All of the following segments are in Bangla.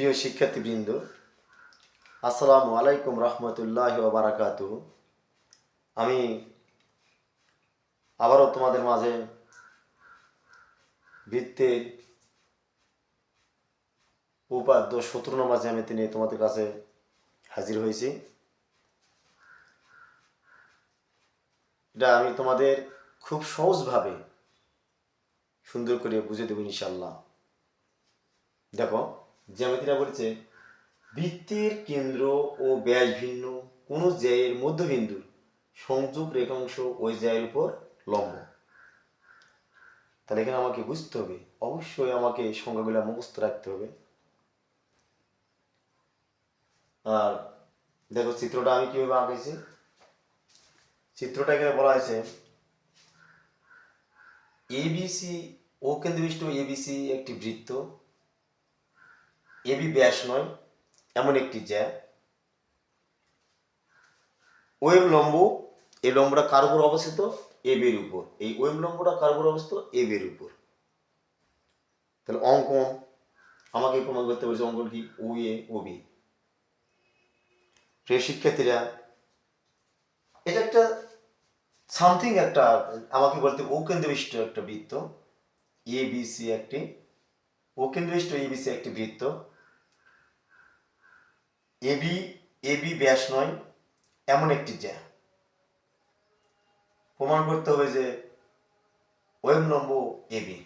প্রিয় শিক্ষার্থীবৃন্দ, আসসালামু আলাইকুম রহমতুল্লাহ বারাকাতু আমি আবারও তোমাদের মাঝে বৃত্তের উপাদ্য সতেরো নম্বর আমি তিনি তোমাদের কাছে হাজির হয়েছি। এটা আমি তোমাদের খুব সহজভাবে সুন্দর করে বুঝে দেবো ইনশাল্লাহ দেখো জ্যামিতিটা বলছে, বৃত্তের কেন্দ্র ও ব্যাস ভিন্ন কোনো জ্যায়ের মধ্যবিন্দুর সংযোগ রেখাংশ ওই জ্যায়ের উপর লম্ব। তাহলে এখানে আমাকে বুঝতে হবে, অবশ্যই আমাকে সংখ্যাগুলো মুখস্থ রাখতে হবে। আর দেখো চিত্রটা আমি কীভাবে আঁকেছি? চিত্রটা এখানে বলা হয়েছে এবিসি ও কেন্দ্রবিষ্ট এবিসি একটি বৃত্ত এবি ব্যাস নয়, এমন একটি জ্যা। ওয়েব লম্ব এই লম্বটা কার উপর অবস্থিত? এবের উপর। এই ওয়েব লম্বটা কার উপর অবস্থিত? এবের উপর। তাহলে অঙ্কন, আমাকে প্রমাণ করতে বলছে অঙ্কন কি? ও এ ও বি শিক্ষার্থীরা, এটা একটা সামথিং একটা, আমাকে বলতে ও একটা বৃত্ত। এ বি সি একটি ও কেন্দ্রবিষ্ট এ বি সি একটি বৃত্ত। এবি এবি ব্যাস নয়, এমন একটি জ্যা। প্রমাণ করতে হবে যে ওয়েব নম্ব এবি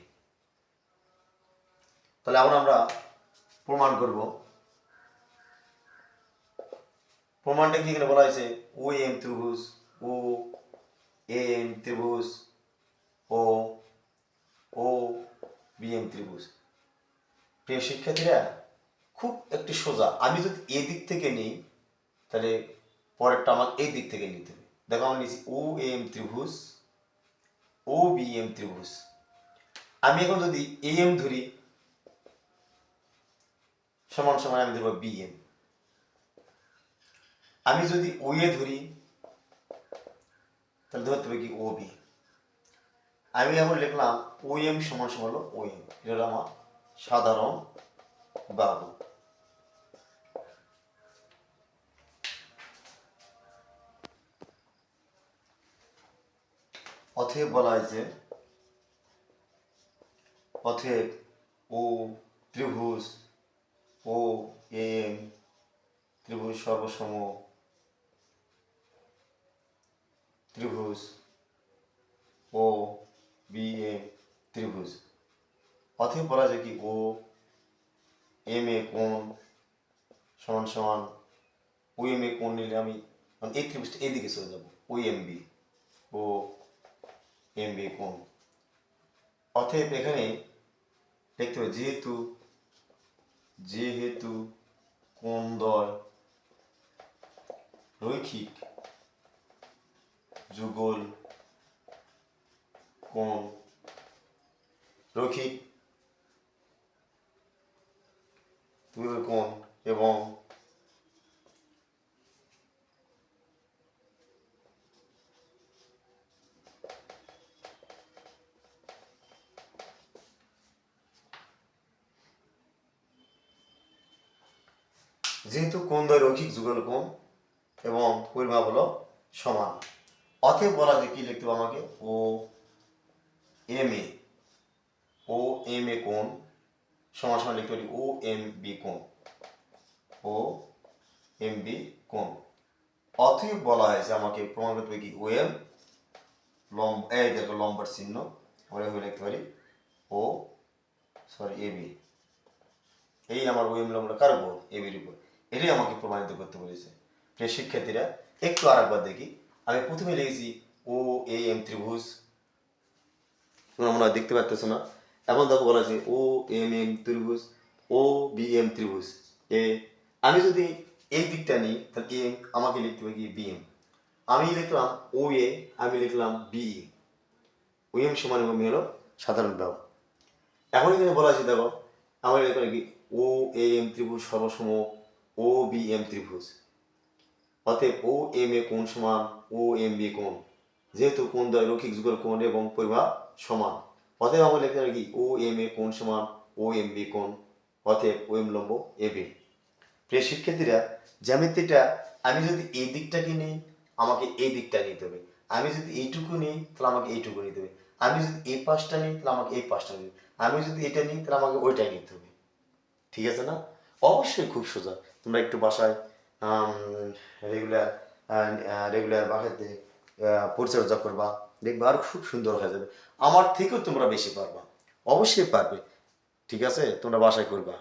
তাহলে এখন আমরা প্রমাণ করব। প্রমাণটা কি এখানে বলা হয়েছে? ও এম ত্রিভুজ ও এম ত্রিভুজ ও ও বি এম ত্রিভুজ। প্রিয় শিক্ষার্থীরা খুব একটি সোজা। আমি যদি এই দিক থেকে নিই, তাহলে পরেরটা আমাকে এই দিক থেকে নিতে হবে। দেখো আমি নিয়েছি ও এম ত্রিভুজ ও বি এম ত্রিভুজ। আমি এখন যদি এ এম ধরি, সমান সমান আমি ধরবো বি এম আমি যদি ও এ ধরি, তাহলে ধরতে হবে কি ও বি আমি এখন লিখলাম ও এম সমান সমান হলো ও এম এটা হলো আমার সাধারণ বাহু। অথেব বলা হয়েছে, পথে ও ত্রিভুজ, ও এম, ত্রিভুজ সর্বসম, ত্রিভুজ, ও বি এম ত্রিভুজ। পথে বলা যায় কি ও এম এ কোণ সমান সমান, ও এম এ কোণ নিলে আমি মানে এই ত্রিভুজটা এদিকে চলে যাব, O M B, O M B কোণ অতএব এখানে দেখতে হবে, যেহেতু যেহেতু কোন দল রৈখিক যুগল কোণ রৈখিক যুগল কোণ এবং যেহেতু কোণ দ্বয় রৈখিক যুগল কোণ এবং পরিমাপ হলো সমান। অতএব বলা যায় কি লিখতে হবে আমাকে? ও M A. O M A কোণ সমান সমান লিখতে পারি, ও এম বি কোণ ও এম বি কোণ অতএব বলা হয়েছে আমাকে, প্রমাণ করতে হবে কি? ও এম, লম্ব এই দেখো, লম্বার চিহ্ন। আমরা এভাবে লিখতে পারি, ও সরি এ বি। এই আমার ওয়েম লম্বটা কার উপর? এবির উপর। এটাই আমাকে প্রমাণিত করতে বলেছে। প্রিয় শিক্ষার্থীরা, একটু আর একবার দেখি। আমি প্রথমে লিখেছি ও, এ, এম ত্রিভুজ। তোমরা মনে হয় দেখতে পাচ্ছ না। এখন দেখো বলা আছে ও, এম এম ত্রিভুজ, ও, বি, এম ত্রিভুজ। এ, আমি যদি এই দিকটা নিই, তাহলে এম আমাকে লিখতে হবে কি বি, এম। আমি লিখলাম ও, এ, আমি লিখলাম বি, এ। ও, এম সমান এবং হলো সাধারণ ব্যবহার। এখন এখানে বলা আছে দেখো আমার এখানে কি ও, এ, এম ত্রিভুজ সর্বসম ও বি এম ত্রিভুজ। অতএব ও এম এ কোণ সমান, ও এম বি কোণ। যেহেতু কোণ দ্বয় রৈখিক যুগল কোণ এবং পরিমাপ সমান। অতএব আমরা লিখতে পারি কি? ও এম এ কোণ সমান, ও এম বি কোণ। অতএব ওয়েম লম্ব এবি প্রিয় শিক্ষার্থীরা, জ্যামিতিটা, আমি যদি এই দিকটাকে নিই, আমাকে এই দিকটা নিতে হবে। আমি যদি এইটুকু নিই, তাহলে আমাকে এইটুকু নিতে হবে। আমি যদি এই পাশটা নিই, তাহলে আমাকে এই পাশটা নিতে হবে। আমি যদি এটা নিই, তাহলে আমাকে ওইটাই নিতে হবে। ঠিক আছে না? অবশ্যই খুব সোজা তোমরা একটু বাসায় রেগুলার রেগুলার বাসাতে আহ, পরিচর্যা করবা দেখবা আর খুব সুন্দর হয়ে যাবে। আমার থেকেও তোমরা বেশি পারবা। অবশ্যই পারবে। ঠিক আছে? তোমরা বাসায় করবা।